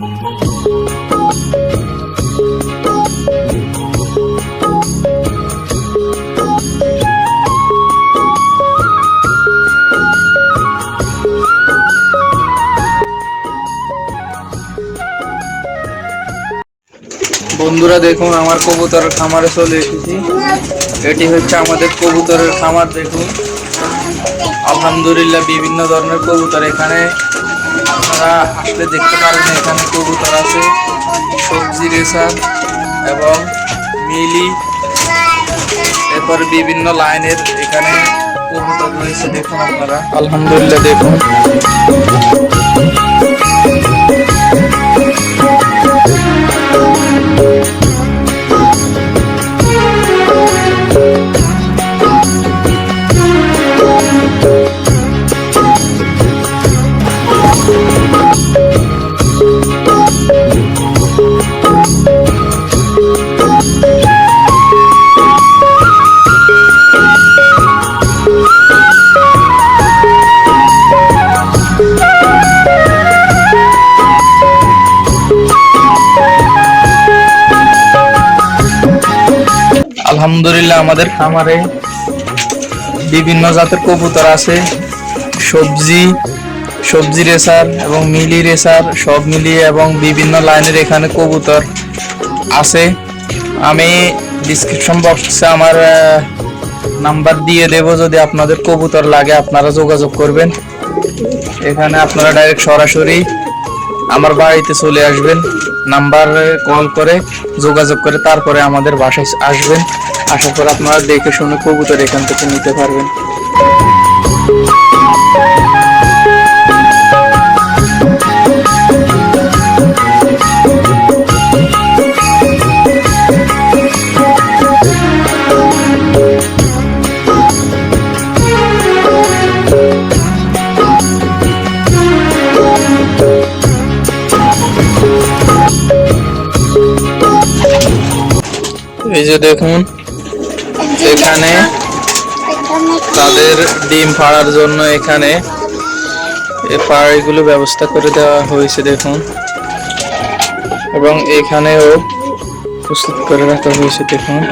বন্ধুরা, দেখুন, আমার কবুতরের খামারে চলে এসেছি। এটি হচ্ছে আমাদের কবুতরের খামার, দেখুন। আলহামদুলিল্লাহ, বিভিন্ন ধরনের কবুতর এখানে আপনারা আসলে দেখতে পারেন এখানে কবুতর আছে, সবজি রেসার এবং মিলি। এরপর বিভিন্ন লাইনের এখানে কবুতর রয়েছে, দেখুন আপনারা। আলহামদুলিল্লাহ, দেখুন। আলহামদুলিল্লাহ আমাদের খামারে বিভিন্ন জাতের কবুতর আছে। সবজি সবজি রেসার এবং মিলি রেসার সব মিলিয়ে এবং বিভিন্ন লাইনের এখানে কবুতর আছে। আমি ডিসক্রিপশন বক্সে আমার নাম্বার দিয়ে দেব, যদি আপনাদের কবুতর লাগে, আপনারা যোগাযোগ করবেন। এখানে আপনারা ডাইরেক্ট সরাসরি আমার বাড়িতে চলে আসবেন। নাম্বার কল করে, যোগাযোগ করে তারপরে আমাদের বাসায় আসবেন। আসার পর আপনারা দেখে শুনে কবুতর এখান থেকে নিতে পারবেন। এই যে দেখুন। এখানে তাদের ডিম পাড়ার জন্য এখানে এই পাড়াগুলো ব্যবস্থা করে দেওয়া হয়েছে, দেখুন। এবং এখানেও প্রস্তুত করে রাখা হয়েছে, দেখুন।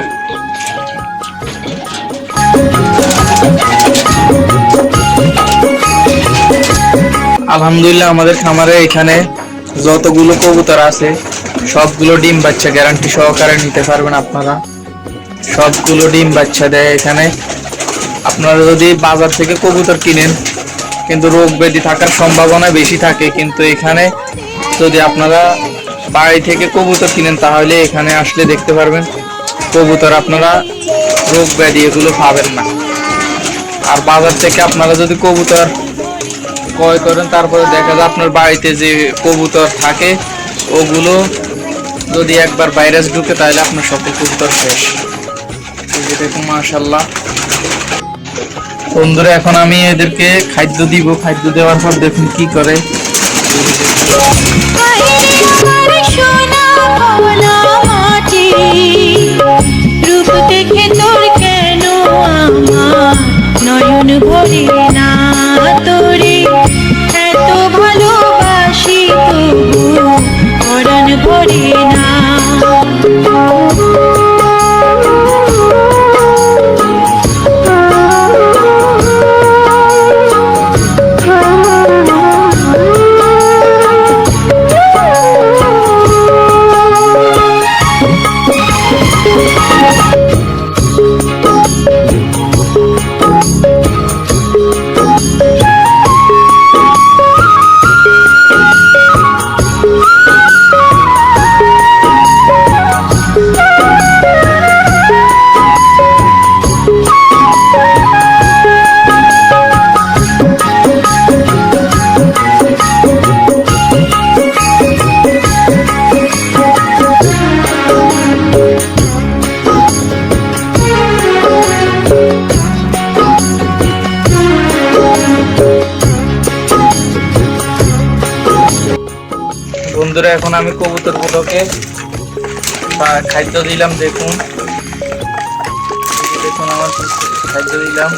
আলহামদুলিল্লাহ, আমাদের খামারে এখানে যতগুলো কবুতর আছে সবগুলো ডিম বাচ্চা গ্যারান্টি সহকারে নিতে পারবেন আপনারা। সবগুলো ডিম বাচ্চা দেয় এখানে। আপনারা যদি বাজার থেকে কবুতর কিনেন, কিন্তু রোগ ব্যাধি থাকার সম্ভাবনা বেশি থাকে, কিন্তু এখানে যদি আপনারা বাড়ি থেকে কবুতর কিনেন, তাহলে এখানে আসলে দেখতে পারবেন, কবুতর আপনারা রোগ ব্যাধি এগুলো পাবেন না। আর বাজার থেকে আপনারা যদি কবুতর ক্রয় করেন, তারপরে দেখা যায় আপনার বাড়িতে যে কবুতর থাকে, ওগুলো যদি একবার ভাইরাস ঢুকে, তাহলে আপনার সকল কবুতর শেষ। দেখুন মাশাল্লাহ বন্ধুরা, এখন আমি এদেরকে খাদ্য দিব। খাদ্য দেওয়ার পর দেখুন কি করে। রূপ ভালোবাসি তবু পরাণ বন্ধুরা, এখন আমি কবুতর গুলোকে খাদ্য দিলাম, দেখুন। দেখুন আমার খাদ্য দিলাম।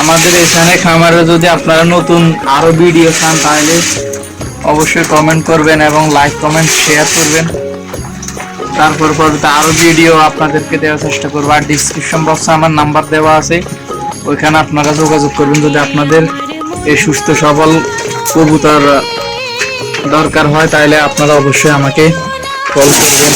আমাদের এখানে খামারে যদি আপনারা নতুন আরও ভিডিও খান তাহলে অবশ্যই কমেন্ট করবেন এবং লাইক কমেন্ট শেয়ার করবেন। তারপর পরবর্তী আরও ভিডিও আপনাদেরকে দেওয়ার চেষ্টা করব। আর ডিসক্রিপশন বক্সে আমার নাম্বার দেওয়া আছে। ওইখানে আপনারা যোগাযোগ করবেন যদি আপনাদের এই সুস্থ, সবল কবুতর দরকার হয়, তাহলে আপনারা অবশ্যই আমাকে কল করবেন।